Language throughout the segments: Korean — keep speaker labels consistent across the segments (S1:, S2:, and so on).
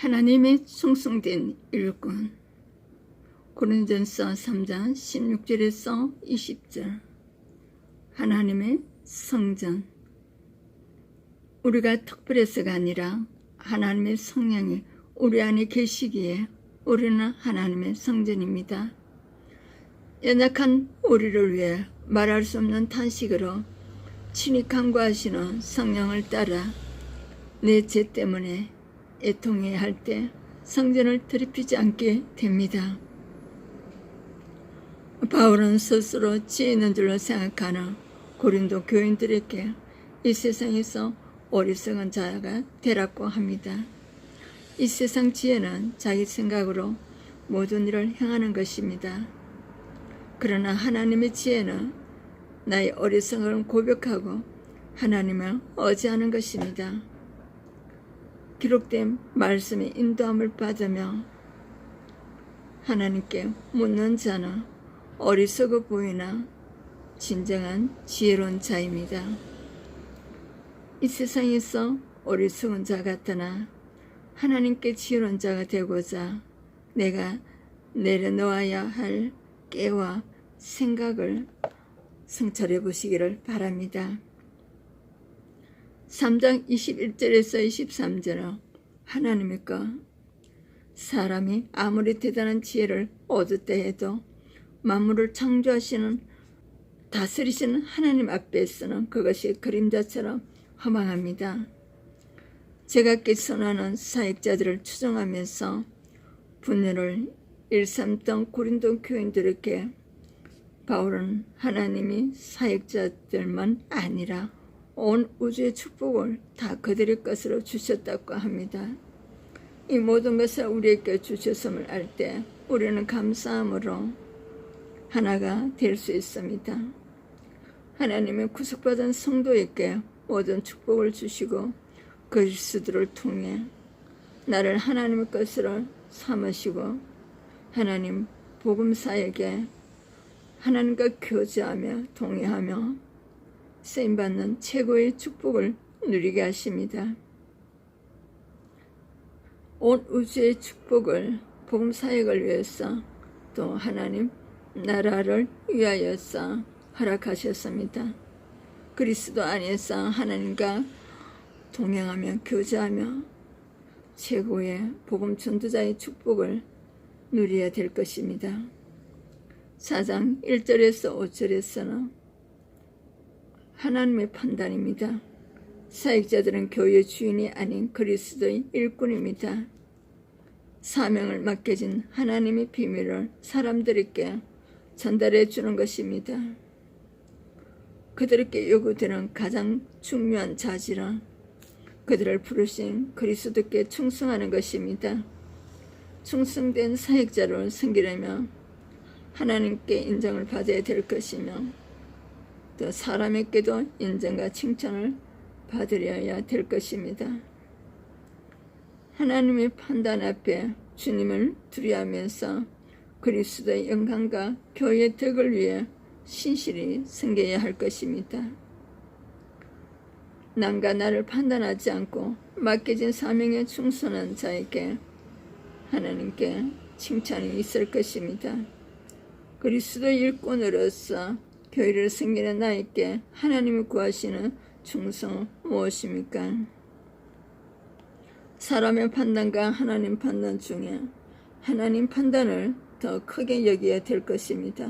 S1: 하나님의 충성된 일꾼. 고린전서 3장 16절에서 20절. 하나님의 성전. 우리가 특별해서가 아니라 하나님의 성령이 우리 안에 계시기에 우리는 하나님의 성전입니다. 연약한 우리를 위해 말할 수 없는 탄식으로 친히 간구하시는 성령을 따라 내 죄 때문에 애통해야 할 때 성전을 더럽히지 않게 됩니다. 바울은 스스로 지혜 있는 줄로 생각하는 고린도 교인들에게 이 세상에서 어리석은 자가 되라고 합니다. 이 세상 지혜는 자기 생각으로 모든 일을 행하는 것입니다. 그러나 하나님의 지혜는 나의 어리석음을 고백하고 하나님을 어지하는 것입니다. 기록된 말씀의 인도함을 받으며 하나님께 묻는 자는 어리석어 보이나 진정한 지혜로운 자입니다. 이 세상에서 어리석은 자 같으나 하나님께 지혜로운 자가 되고자 내가 내려놓아야 할 깨와 생각을 성찰해 보시기를 바랍니다. 3장 21절에서 23절은 하나님의 것 사람이 아무리 대단한 지혜를 얻었다 해도 만물을 창조하시는 다스리시는 하나님 앞에서는 그것이 그림자처럼 허망합니다. 제가 선하는 사역자들을 추정하면서 분열을 일삼던 고린도 교인들에게 바울은 하나님이 사역자들만 아니라 온 우주의 축복을 다 그들의 것으로 주셨다고 합니다. 이 모든 것을 우리에게 주셨음을 알 때 우리는 감사함으로 하나가 될 수 있습니다. 하나님의 구속받은 성도에게 모든 축복을 주시고 그리스도를 통해 나를 하나님의 것으로 삼으시고 하나님 복음사에게 하나님과 교제하며 동의하며 쓰임받는 최고의 축복을 누리게 하십니다. 온 우주의 축복을 복음 사역을 위해서 또 하나님 나라를 위하여서 허락하셨습니다. 그리스도 안에서 하나님과 동행하며 교제하며 최고의 복음 전도자의 축복을 누려야 될 것입니다. 4장 1절에서 5절에서는 하나님의 판단입니다. 사역자들은 교회 주인이 아닌 그리스도의 일꾼입니다. 사명을 맡겨진 하나님의 비밀을 사람들에게 전달해 주는 것입니다. 그들에게 요구되는 가장 중요한 자질은 그들을 부르신 그리스도께 충성하는 것입니다. 충성된 사역자를 섬기려면 하나님께 인정을 받아야 될 것이며 또 사람에게도 인정과 칭찬을 받으려야 될 것입니다. 하나님의 판단 앞에 주님을 두려하면서 그리스도의 영광과 교회의 덕을 위해 신실히 섬겨야 할 것입니다. 남과 나를 판단하지 않고 맡겨진 사명에 충성한 자에게 하나님께 칭찬이 있을 것입니다. 그리스도 일꾼으로서 교회를 섬기는 나에게 하나님이 구하시는 충성은 무엇입니까? 사람의 판단과 하나님 판단 중에 하나님 판단을 더 크게 여겨야 될 것입니다.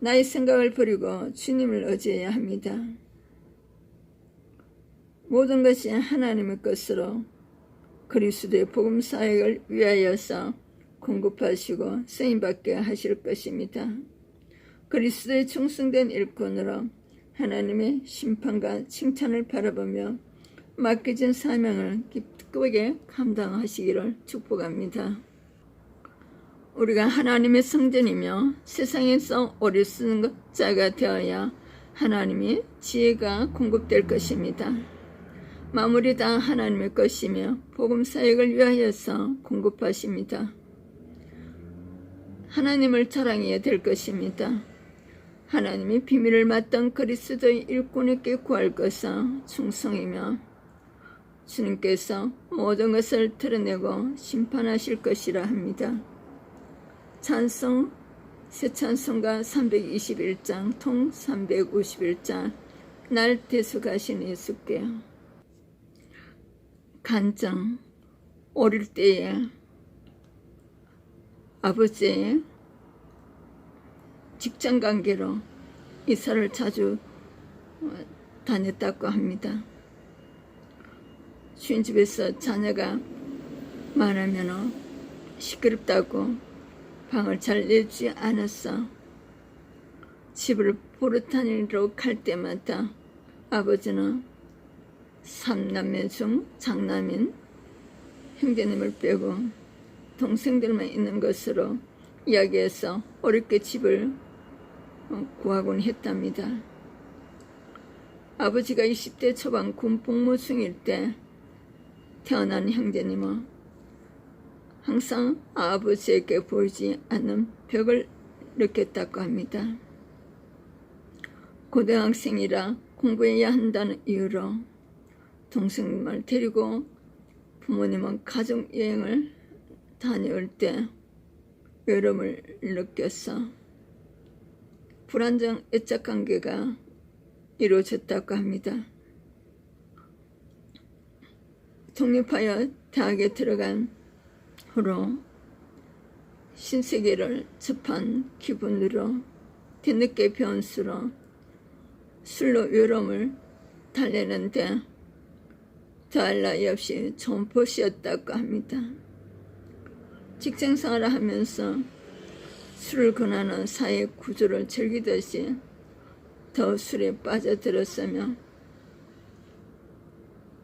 S1: 나의 생각을 버리고 주님을 의지해야 합니다. 모든 것이 하나님의 것으로 그리스도의 복음 사역을 위하여서 공급하시고 쓰임받게 하실 것입니다. 그리스도의 충성된 일꾼으로 하나님의 심판과 칭찬을 바라보며 맡겨진 사명을 기쁘게 감당하시기를 축복합니다. 우리가 하나님의 성전이며 세상에서 오래 쓰는 자가 되어야 하나님의 지혜가 공급될 것입니다. 마무리 다 하나님의 것이며 복음 사역을 위하여서 공급하십니다. 하나님을 자랑해야 될 것입니다. 하나님의 비밀을 맡던 그리스도의 일꾼에게 구할 것은 충성이며 주님께서 모든 것을 드러내고 심판하실 것이라 합니다. 찬송 새 찬송가 321장 통 351장 날 대속하신 예수께 간증 어릴 때에 아버지의 직장 관계로 이사를 자주 어, 다녔다고 합니다. 주인 집에서 자녀가 많으면 시끄럽다고 방을 잘 내주지 않았어. 집을 보르타니로 갈 때마다 아버지는 삼남매 중 장남인 형제님을 빼고 동생들만 있는 것으로 이야기해서 어렵게 집을 어, 구하곤 했답니다. 아버지가 20대 초반 군 복무 중일 때 태어난 형제님은 항상 아버지에게 보이지 않는 벽을 느꼈다고 합니다. 고등학생이라 공부해야 한다는 이유로 동생님을 데리고 부모님은 가족 여행을 다녀올 때 외로움을 느꼈어. 불안정 애착 관계가 이루어졌다고 합니다. 독립하여 대학에 들어간 후로 신세계를 접한 기분으로 뒤늦게 배운 수로 술로 외로움을 달래는데 더할 나위 없이 좋은 보시였다고 합니다. 직장생활을 하면서 술을 권하는 사회 구조를 즐기듯이 더 술에 빠져들었으며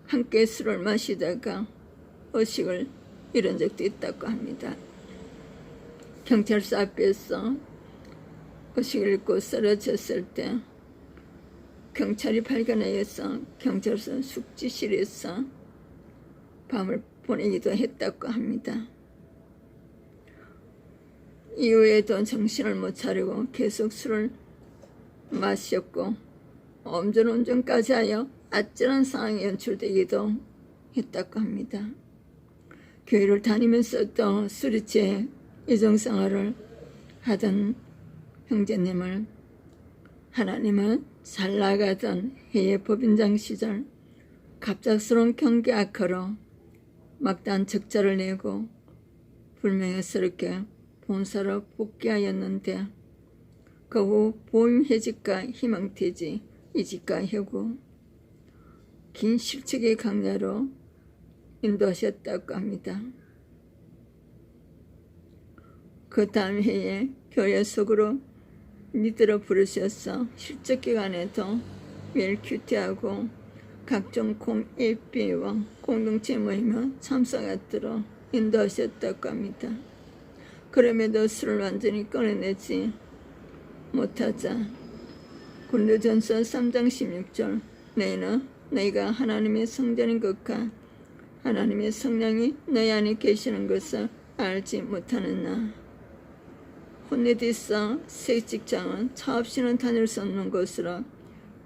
S1: 함께 술을 마시다가 의식을 잃은 적도 있다고 합니다. 경찰서 앞에서 의식을 잃고 쓰러졌을 때 경찰이 발견하여서 경찰서 숙지실에서 밤을 보내기도 했다고 합니다. 이후에도 정신을 못 차리고 계속 술을 마셨고 엄전운전까지 하여 아찔한 상황이 연출되기도 했다고 합니다. 교회를 다니면서도 술이 취해 이정생활을 하던 형제님을 하나님은 잘 나가던 해외 법인장 시절 갑작스러운 경기 악화로 막단 적자를 내고 불명예스럽게 본사로 복귀하였는데 그후 보험해직과 희망퇴직, 이직과 해고, 긴 실직의 강야로 인도하셨다고 합니다. 그 다음 해에 교회 속으로 믿으러 부르셔서 실적 기간에도 매일 큐티하고 각종 공예비와 공동체 모임에 참석하도록 인도하셨다고 합니다. 그럼에도 술을 완전히 꺼내내지 못하자. 군대전서 3장 16절. 너희는 너희가 하나님의 성전인 것과 하나님의 성령이 너희 안에 계시는 것을 알지 못하느냐. 혼내디서 새 직장은 차 없이는 다닐 수 없는 곳으로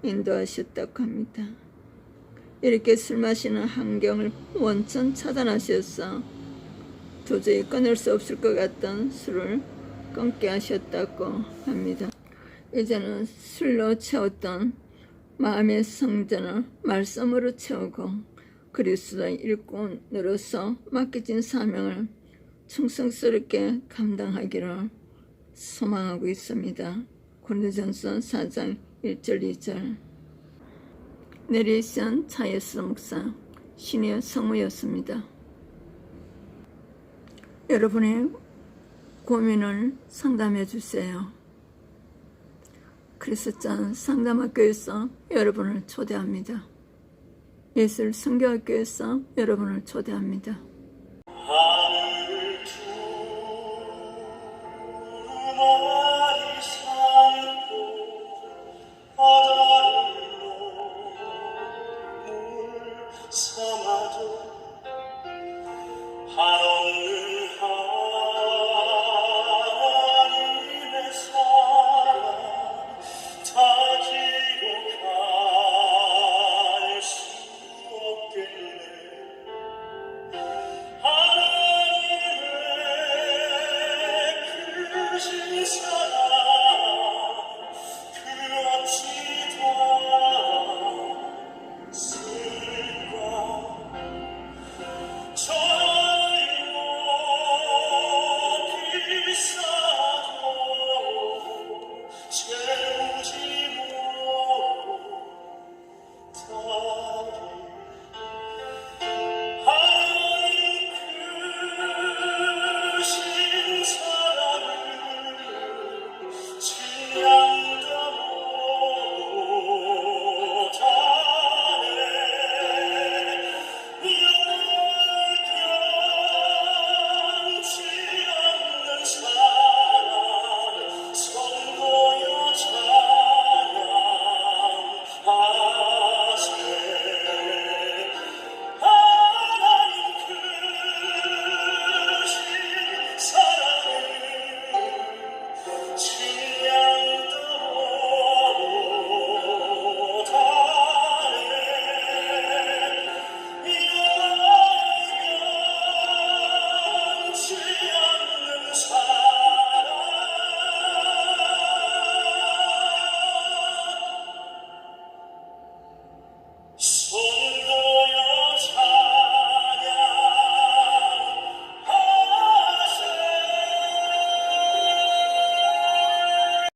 S1: 인도하셨다고 합니다. 이렇게 술 마시는 환경을 원천 차단하셔서 도저히 끊을 수 없을 것 같던 술을 끊게 하셨다고 합니다. 이제는 술로 채웠던 마음의 성전을 말씀으로 채우고 그리스도의 일꾼으로서 맡겨진 사명을 충성스럽게 감당하기를 소망하고 있습니다. 고린도전서 4장 1절 2절 내리시안 차예스 목사 신의 성무였습니다. 여러분의 고민을 상담해 주세요. 크리스찬 상담학교에서 여러분을 초대합니다. 예술 성교학교에서 여러분을 초대합니다.